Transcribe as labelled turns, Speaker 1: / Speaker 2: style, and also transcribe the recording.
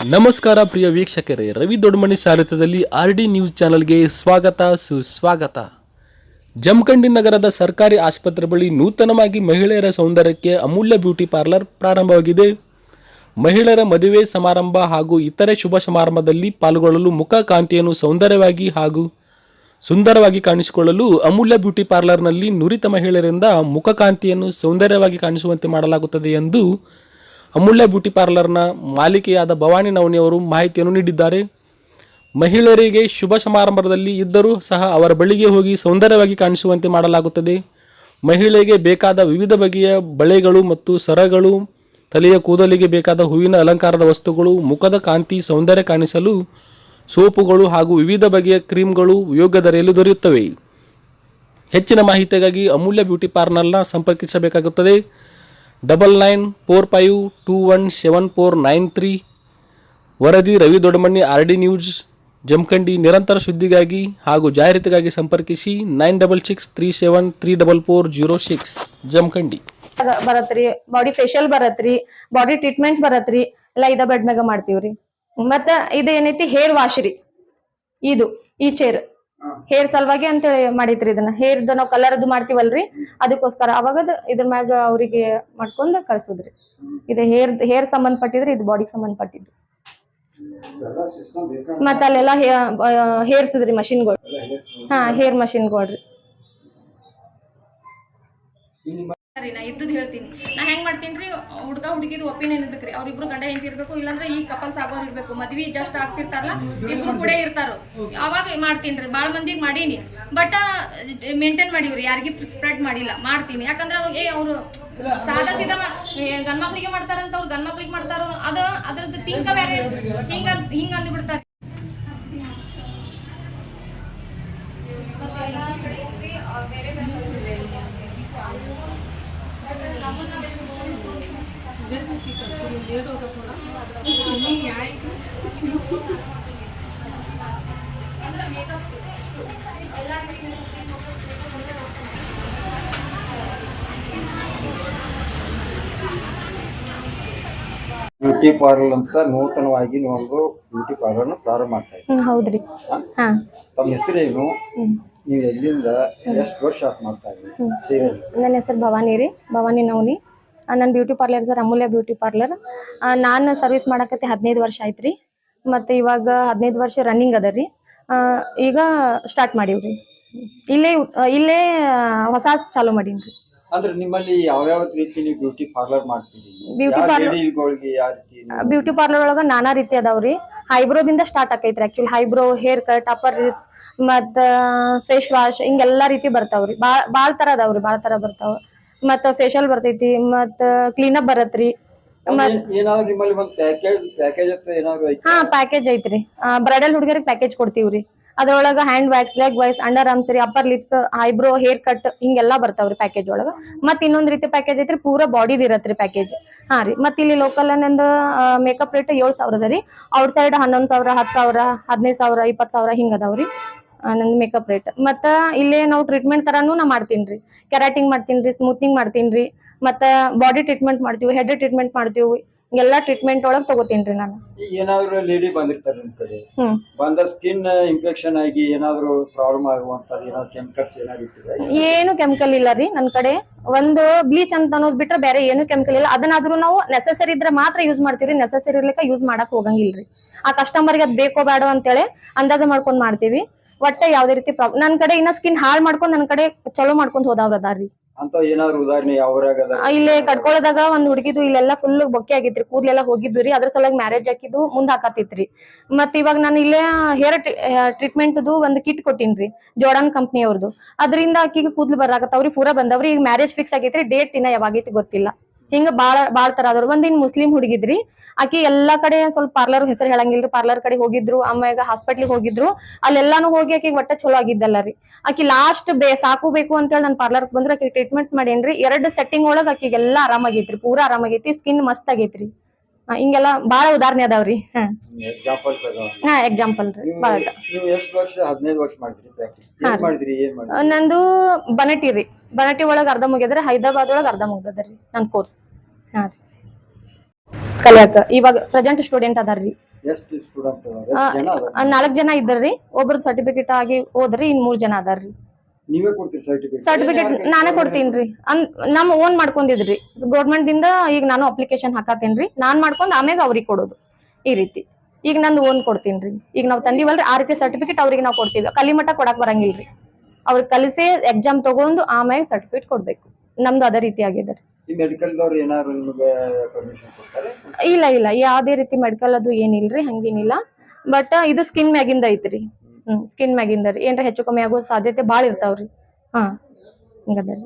Speaker 1: ನಮಸ್ಕಾರ ಪ್ರಿಯ ವೀಕ್ಷಕರೇ ರವಿ ದೊಡ್ಡಮನಿ ಸಾರಥ್ಯದಲ್ಲಿ ಆರ್ ಡಿ ನ್ಯೂಸ್ ಚಾನೆಲ್ಗೆ ಸ್ವಾಗತ ಸುಸ್ವಾಗತ. ಜಮಖಂಡಿ ನಗರದ ಸರ್ಕಾರಿ ಆಸ್ಪತ್ರೆ ಬಳಿ ನೂತನವಾಗಿ ಮಹಿಳೆಯರ ಸೌಂದರ್ಯಕ್ಕೆ ಅಮೂಲ್ಯ ಬ್ಯೂಟಿ ಪಾರ್ಲರ್ ಪ್ರಾರಂಭವಾಗಿದೆ. ಮಹಿಳೆಯರ ಮದುವೆ ಸಮಾರಂಭ ಹಾಗೂ ಇತರೆ ಶುಭ ಸಮಾರಂಭದಲ್ಲಿ ಪಾಲ್ಗೊಳ್ಳಲು ಮುಖ ಕಾಂತಿಯನ್ನು ಸೌಂದರ್ಯವಾಗಿ ಹಾಗೂ ಸುಂದರವಾಗಿ ಕಾಣಿಸಿಕೊಳ್ಳಲು ಅಮೂಲ್ಯ ಬ್ಯೂಟಿ ಪಾರ್ಲರ್ನಲ್ಲಿ ನುರಿತ ಮಹಿಳೆಯರಿಂದ ಮುಖಕಾಂತಿಯನ್ನು ಸೌಂದರ್ಯವಾಗಿ ಕಾಣಿಸುವಂತೆ ಮಾಡಲಾಗುತ್ತದೆ ಎಂದು ಅಮೂಲ್ಯ ಬ್ಯೂಟಿ ಪಾರ್ಲರ್ನ ಮಾಲಿಕೆಯಾದ ಭವಾನಿ ನವನಿಯವರು ಮಾಹಿತಿಯನ್ನು ನೀಡಿದ್ದಾರೆ. ಮಹಿಳೆಯರಿಗೆ ಶುಭ ಸಮಾರಂಭದಲ್ಲಿ ಇದ್ದರೂ ಸಹ ಅವರ ಬಳಿಗೆ ಹೋಗಿ ಸೌಂದರ್ಯವಾಗಿ ಕಾಣಿಸುವಂತೆ ಮಾಡಲಾಗುತ್ತದೆ. ಮಹಿಳೆಗೆ ಬೇಕಾದ ವಿವಿಧ ಬಗೆಯ ಬಳೆಗಳು ಮತ್ತು ಸರಗಳು, ತಲೆಯ ಕೂದಲಿಗೆ ಬೇಕಾದ ಹೂವಿನ ಅಲಂಕಾರದ ವಸ್ತುಗಳು, ಮುಖದ ಕಾಂತಿ, ಸೌಂದರ್ಯ ಕಾಣಿಸಲು ಸೋಪುಗಳು ಹಾಗೂ ವಿವಿಧ ಬಗೆಯ ಕ್ರೀಮ್ಗಳು ಯೋಗ್ಯ ದರೆಯಲ್ಲಿ ದೊರೆಯುತ್ತವೆ. ಹೆಚ್ಚಿನ ಮಾಹಿತಿಗಾಗಿ ಅಮೂಲ್ಯ ಬ್ಯೂಟಿ ಪಾರ್ಲರ್ನ ಸಂಪರ್ಕಿಸಬೇಕಾಗುತ್ತದೆ. Double nine four five two one seven four nine three ವರದಿ Ravi Doddamanni R D news. Jamkhandi ನಿರಂತರ ಸುದ್ದಿಗಾಗಿ ಹಾಗೂ ಜಾಹೀರಾತಿಗಾಗಿ ಸಂಪರ್ಕಿಸಿ nine double six three seven three double four zero six Jamkhandi.
Speaker 2: ಬರತ್ರಿ body facial ಬರತ್ರಿ ಬಾಡಿ ಟ್ರೀಟ್ಮೆಂಟ್ ಬರತ್ರಿ, ಎಲ್ಲ ಇದ ಬೆಡ್ ಮ್ಯಾಗ ಮಾಡ್ತೀವ್ರಿ. ಮತ್ತ ಇದು ಏನೈತಿ ಹೇರ್ ವಾಶ್ ರೀ. ಇದು, ಈ ಚೇರ್ ಹೇರ್ ಸಲುವಾಗಿ ಅಂತೇಳಿ ಮಾಡಿತ್ರಿ ಇದನ್ನ. ಹೇರ್ ನಾವು ಕಲರ್ ಅದು ಮಾಡ್ತೀವಲ್ರಿ, ಅದಕ್ಕೋಸ್ಕರ ಅವಾಗ ಇದ್ರ ಮ್ಯಾಗ ಅವರಿಗೆ ಮಾಡ್ಕೊಂಡ್ ಕಳ್ಸುದ್ರಿ. ಇದು ಹೇರ್ ಹೇರ್ ಸಂಬಂಧಪಟ್ಟಿದ್ರೆ, ಇದು ಬಾಡಿಗೆ ಸಂಬಂಧಪಟ್ಟಿದ್ರಿ. ಮತ್ತ ಅಲ್ಲೆಲ್ಲ ಹೇರ್ಸಿದ್ರಿ ಮಷಿನ್ಗಳು ಹಾ ಹೇರ್ ಮಷಿನ್ಗಳ್ರಿ.
Speaker 3: ರೀ ನಾ ಇದ್ದದ್ದು ಹೇಳ್ತೀನಿ. ನಾ ಹೆಂಗ್ ಮಾಡ್ತೀನಿ ರೀ? ಹುಡುಗ, ಹುಡುಗಿದು ಒಪಿನಿಯನ್ ಇರ್ಬೇಕ್ರಿ. ಅವ್ರಿಬ್ರು ಗಂಡ, ಹೆಂಡತಿ ಇರ್ಬೇಕು, ಇಲ್ಲಾಂದ್ರೆ ಈ ಕಪಲ್ಸ್ ಆಗೋರ್ ಇರ್ಬೇಕು. ಮದ್ವಿ ಜಸ್ಟ್ ಆಗ್ತಿರ್ತಾರಲ್ಲ, ಇಬ್ರು ಕೂಡ ಇರ್ತಾರ. ಅವಾಗ ಮಾಡ್ತೀನಿ ರೀ. ಭಾಳ ಮಂದಿಗೆ ಮಾಡೀನಿ. ಬಟ್ ಮೇಂಟೈನ್ ಮಾಡಿವ್ರಿ. ಯಾರಿಗೂ ಸ್ಪ್ರೆಡ್ ಮಾಡಿಲ್ಲ. ಮಾಡ್ತೀನಿ. ಯಾಕಂದ್ರೆ ಅವಾಗ, ಏ, ಅವರು ಸಾದಾ ಸೀದಾ ಗಂಡ್ ಮಕ್ಳಿಗೆ ಮಾಡ್ತಾರಂತ ಅವ್ರು ಗಂಡ್ ಮಕ್ಳಿಗೆ ಮಾಡ್ತಾರ, ಅದ, ಅದ್ರದ್ದು ತಿಂಕ ಬೇರೆ ಹಿಂಗ ಹಿಂಗ ಅಂದ್ಬಿಡ್ತಾರ.
Speaker 4: ಬ್ಯೂಟಿ ಪಾರ್ಲರ್ ಅಂತ ನೂತನವಾಗಿ ನೀವೊಂದು ಬ್ಯೂಟಿ ಪಾರ್ಲರ್ ಪ್ರಾರಂಭ ಮಾಡ್ತಾ ಇದ್ದೀವಿ.
Speaker 2: ಹೌದ್ರಿ. ಹಾ?
Speaker 4: ತಮ್ಮ ಹೆಸರೇನು? ನೀವು ಎಲ್ಲಿಂದ ಎಷ್ಟು ವರ್ಷ ಆತ್ ಮಾಡ್ತಾ ಇದ್ದೀವಿ
Speaker 2: ನನ್ನ ಹೆಸರು ಭವಾನಿ ರೀ ಭವಾನಿ ನವನಿ. ನನ್ನ beauty parlour sir Amulya beauty parlour ನಾನು ಸರ್ವಿಸ್ ಮಾಡಕತ್ತೆ ಹದಿನೈದು ವರ್ಷ ಆಯ್ತ್ರಿ. ಮತ್ತು ಇವಾಗ ಹದಿನೈದು ವರ್ಷ ರನ್ನಿಂಗ್ ಅದ ರೀ. ಈಗ ಸ್ಟಾರ್ಟ್ ಮಾಡೀವ್ರಿ. ಇಲ್ಲೇ ಇಲ್ಲೇ ಹೊಸ ಚಾಲೂ ಮಾಡೀನಿ ರೀ
Speaker 4: ಅಂದ್ರೆ ನಿಮ್ಮಲ್ಲಿ ಯಾವ್ಯಾವ ರೀತಿ ನೀವು ಬ್ಯೂಟಿ ಪಾರ್ಲರ್ ಮಾಡ್ತೀರಿ? ಬ್ಯೂಟಿ ಪಾರ್ಲರ್
Speaker 2: ಬ್ಯೂಟಿ ಪಾರ್ಲರ್ ಒಳಗ ನಾನಾ ರೀತಿ ಅದಾವ್ರಿ ಹೈಬ್ರೋದಿಂದ start ಆಕೈತ್ರಿ. Actually eyebrow hair cut upper lips ಮತ್ತು ಫೇಸ್ ವಾಶ್ ಹಿಂಗೆಲ್ಲಾ ರೀತಿ ಬರ್ತಾವ್ರಿ ಭಾಳ ತರ ಅದಾವ್ರಿ ಭಾಳ ತರ ಬರ್ತಾವ. ಮತ್ತು ಫೇಶಿಯಲ್ ಬರ್ತೈತಿ ಮತ್ತ ಬರತ್ರಿ.
Speaker 4: ಪ್ಯಾಕೇಜ್ ಪ್ಯಾಕೇಜ್ ಅಂತ
Speaker 2: ಹಾ ಪ್ಯಾಕೇಜ್ ಐತ್ರಿ. ಬ್ರೈಡಲ್ ಹುಡುಗರಿಗೆ ಪ್ಯಾಕೇಜ್ ಕೊಡ್ತೀವ್ರಿ. ಅದ್ರೊಳಗ hand wax leg wax under arms ರೀ upper lips eyebrow hair cut ಹಿಂಗೆಲ್ಲಾ ಬರ್ತಾವ್ರಿ ಪ್ಯಾಕೇಜ್ ಒಳಗ. ಮತ್ ಇನ್ನೊಂದ್ ರೀತಿ ಪ್ಯಾಕೇಜ್ ಐತ್ರಿ ಪೂರಾ ಬಾಡಿ ಇರತ್ರಿ ಪ್ಯಾಕೇಜ್ ಹಾ ರೀ ಮತ್ ಇಲ್ಲಿ ಲೋಕಲ್ ನಂದು ಮೇಕಪ್ ರೇಟ್ ಏಳ್ ಸಾವಿರ ಅದ ರೀ. ಔಟ್ ಸೈಡ್ ಹನ್ನೊಂದ್ ಸಾವಿರ ಹತ್ತು ಸಾವಿರ ಹದಿನೈದು ಸಾವಿರ ಇಪ್ಪತ್ತು ಸಾವಿರ ಹಿಂಗ ಅದಾವ್ರಿ. ನಂದ್ ಮೇಕಪ್ ರೇಟ್ ಮತ್ತ ಇಲ್ಲೇ ನಾವು ಟ್ರೀಟ್ಮೆಂಟ್ ತರಾನು ನಾ ಮಾಡ್ತೀನ್ರಿ. ಕೆರಾಟಿಂಗ್ ಮಾಡ್ತೀನ್ರಿ ಸ್ಮೂತ್ನಿಂಗ್ ಮಾಡ್ತೀನ್ರಿ. ಮತ್ತ ಬಾಡಿ ಟ್ರೀಟ್ಮೆಂಟ್ ಮಾಡ್ತೀವಿ ಹೆಡ್ ಟ್ರೀಟ್ಮೆಂಟ್ ಮಾಡ್ತೀವಿ. ಎಲ್ಲಾ ಟ್ರೀಟ್ಮೆಂಟ್ ಒಳಗ್ ತಗೋತೀನಿ ನಾನು.
Speaker 4: ಏನಾದ್ರೂ ಲೇಡಿ ಬಂದಿರ್ತಾರೆ ನಿಮ್ ಕಡೆ? ಬಂದ ಸ್ಕಿನ್ ಇನ್ಫೆಕ್ಷನ್ ಆಗಿ ಏನಾದ್ರು ಪ್ರಾಬ್ಲಮ್ ಆಗುವಂತ ಏನಾದ್ರು ಕೆಮಿಕಲ್ಸ್
Speaker 2: ಏನು ಕೆಮಿಕಲ್ ಇಲ್ಲ ರೀ ನನ್ ಕಡೆ. ಒಂದು ಬ್ಲೀಚ್ ಅಂತ ಅನ್ನೋದ್ ಬಿಟ್ರೆ ಬೇರೆ ಏನು ಕೆಮಿಕಲ್ ಇಲ್ಲ. ಅದನ್ನಾದ್ರೂ ನಾವು ನೆಸೆಸರಿ ಇದ್ರೆ ಮಾತ್ರ ಯೂಸ್ ಮಾಡ್ತೀವಿ ನೆಸೆಸರಿ ಇರ್ಲಿಕ್ಕ ಯೂಸ್ ಮಾಡಕ್ ಹೋಗಂಗಿಲ್ರಿ. ಆ ಕಸ್ಟಮರ್ಗೆ ಅದ್ ಬೇಕೋ ಬೇಡೋ ಅಂತೇಳಿ ಅಂದಾಜು ಮಾಡ್ಕೊಂಡ್ ಮಾಡ್ತೀವಿ. ಒಟ್ಟ ಯಾವ್ದೇ ರೀತಿ ಪ್ರಾಬ್ಲಮ್ ನನ್ ಕಡೆ ಇನ್ನ ಸ್ಕಿನ್ ಹಾಳ್ ಮಾಡ್ಕೊಂಡ್ ನನ್ ಕಡೆ ಚಲೋ ಮಾಡ್ಕೊಂಡ್ ಹೋದವ್ರ ಅದಾರ್ರಿ.
Speaker 4: ಅಂತ ಏನಾದ್ರು ಉದಾಹರಣೆ
Speaker 2: ಆ, ಇಲ್ಲೇ ಕಟ್ಕೊಳ್ಳೋದಾಗ ಒಂದ್ ಹುಡುಗಿದು ಇಲ್ಲೆಲ್ಲ ಫುಲ್ ಬೊಕ್ಕೆ ಆಗಿತ್ರಿ ಕೂದ್ಲೆಲ್ಲ ಹೋಗಿದ್ವಿ ರೀ ಅದ್ರ ಸಲುವಾಗಿ ಮ್ಯಾರೇಜ್ ಹಾಕಿದ್ದು ಮುಂದ್ ಹಾಕತಿತ್ರಿ ಮತ್ ಇವಾಗ ನಾನು ಇಲ್ಲೇ ಹೇರ್ ಟ್ರೀಟ್ಮೆಂಟ್ದು ಒಂದ್ ಕಿಟ್ ಕೊಟ್ಟಿನ್ರಿ ಜೋಡನ್ ಕಂಪ್ನಿ ಅವ್ರದ್ದು ಅದರಿಂದ ಆಕಿಗೆ ಕೂದ್ಲು ಬರಾಕತ್ತಾವ್ರಿ ಪೂರಾ ಬಂದವ್ರಿ ಈಗ ಮ್ಯಾರೇಜ್ ಫಿಕ್ಸ್ ಆಗೈತ್ರಿ ಡೇಟ್ ಇನ್ನ ಯಾವಾಗೈತಿ ಗೊತ್ತಿಲ್ಲ. ಹಿಂಗ ಬಾಳ ಬಾಳ ತರ ಅದಾವ್ರಿ ಒಂದ್ ಮುಸ್ಲಿಂ ಹುಡುಗಿದ್ರಿ, ಆಕಿ ಎಲ್ಲಾ ಕಡೆ ಸ್ವಲ್ಪ ಪಾರ್ಲರ್ ಹೆಸರು ಹೇಳಂಗಿಲ್ರಿ. ಪಾರ್ಲರ್ ಕಡೆ ಹೋಗಿದ್ರು ಆಮ್ಯಾಗ ಹಾಸ್ಪಿಟ್ಲಿಗೆ ಹೋಗಿದ್ರು. ಅಲ್ಲೆಲ್ಲಾನು ಹೋಗಿ ಆಕಿಗೆ ಒಟ್ಟ ಚಲೋ ಆಗಿದ್ದಲ್ಲ ರೀ. ಆಕಿ ಲಾಸ್ಟ್ ಬೇ ಸಾಕು ಬೇಕು ಅಂತೇಳಿ ನಾನು ಪಾರ್ಲರ್ ಬಂದ್ರೆ, ಆಕಿ ಟ್ರೀಟ್ಮೆಂಟ್ ಮಾಡೇನ್ರಿ. ಎರಡ್ ಸೆಟ್ಟಿಂಗ್ ಒಳಗ್ ಆಕಿಗೆಲ್ಲಾ ಆರಾಮಾಗೈತ್ರಿ, ಪೂರಾ ಆರಾಮಾಗೈತಿ ಸ್ಕಿನ್ ಮಸ್ತ್ ಆಗೈತ್ರಿ. ಹಿಂಗೆಲ್ಲಾ ಬಾಳ ಉದಾಹರಣೆ ಅದಾವ್ರಿ. ಹಾ.
Speaker 4: ಎಕ್ಸಾಂಪಲ್
Speaker 2: ರೀ ಬಾಳ ನಂದು ಬನಟಿ ರೀ. ಬನಟಿ ಒಳಗ ಅರ್ಧ ಮುಗಿದ್ರೆ ಹೈದರಾಬಾದ್ ಒಳಗ ಅರ್ಧ ಮುಗ್ದದ್ರಿ ನನ್ ಕೋರ್ಸ್ ಹಾ ರೀ. ಕಲಿಯಾಕ. ಇವಾಗ ಪ್ರೆಸೆಂಟ್ ಸ್ಟೂಡೆಂಟ್ ಅದಾರ್ರಿ ನಾಲ್ಕ್ ಜನ ಇದ್ದಾರ್ರಿ ಒಬ್ರು ಸರ್ಟಿಫಿಕೇಟ್ ಆಗಿ ಹೋದ್ರಿ ಇನ್ ಮೂರ್ ಜನ ಅದಾರ್ರಿ
Speaker 4: ನೀವೇ ಕೊಡ್ತೀರಿ ಸರ್ಟಿಫಿಕೇಟ್
Speaker 2: ಸರ್ಟಿಫಿಕೇಟ್ ನಾನೇ ಕೊಡ್ತೀನ್ರಿ. ಅನ್ ನಮ್ ಓನ್ ಮಾಡ್ಕೊಂಡಿದ್ರಿ. ಗೌರ್ಮೆಂಟ್ ದಿಂದ ಈಗ ನಾನು ಅಪ್ಲಿಕೇಶನ್ ಹಾಕತೇನ್ರಿ ನಾನ್ ಮಾಡ್ಕೊಂಡ್ ಆಮ್ಯಾಗ ಅವ್ರಿಗೆ ಕೊಡೋದು. ಈ ರೀತಿ. ಈಗ ನಂದು ಓನ್ ಕೊಡ್ತೀನ್ರಿ. ಈಗ ನಾವ್ ತಂದಿವಲ್ರಿ ಆ ರೀತಿ ಸರ್ಟಿಫಿಕೇಟ್ ಅವ್ರಿಗೆ ನಾವು ಕೊಡ್ತೀವಿ. ಕಲಿಮಠ ಕೊಡಕ್ ಬರಂಗಿಲ್ರಿ. ಅವ್ರಿಗೆ ಕಲಿಸಿ ಎಕ್ಸಾಮ್ ತಗೊಂಡು ಆಮ್ಯಾಗ ಸರ್ಟಿಫಿಕೇಟ್ ಕೊಡ್ಬೇಕು. ನಮ್ದು ಅದೇ ರೀತಿ ಆಗಿದೆ
Speaker 4: ಈ ಮೆಡಿಕಲ್ ದವ್ರು ಏನಾದ್ರು ನಿಮಗೆ ಪರ್ಮಿಷನ್ ಕೊಡ್ತಾರೆ?
Speaker 2: ಇಲ್ಲ ಇಲ್ಲ. ಯಾವ್ದೇ ರೀತಿ ಮೆಡಿಕಲ್ ಅದು ಏನಿಲ್ರಿ ಹಂಗೇನಿಲ್ಲ. ಬಟ್ ಇದು ಸ್ಕಿನ್ ಮ್ಯಾಗಿಂದ ಐತ್ರಿ. ಹ್ಮ್ ಸ್ಕಿನ್ ಮ್ಯಾಗಿಂದ ರೀ. ಏನ್ರ ಹೆಚ್ಚು ಕಮ್ಮಿ ಆಗೋ ಸಾಧ್ಯತೆ ಬಾಳ ಇರ್ತಾವ್ರಿ. ಹಾ ಹಿಂಗದ ರೀ.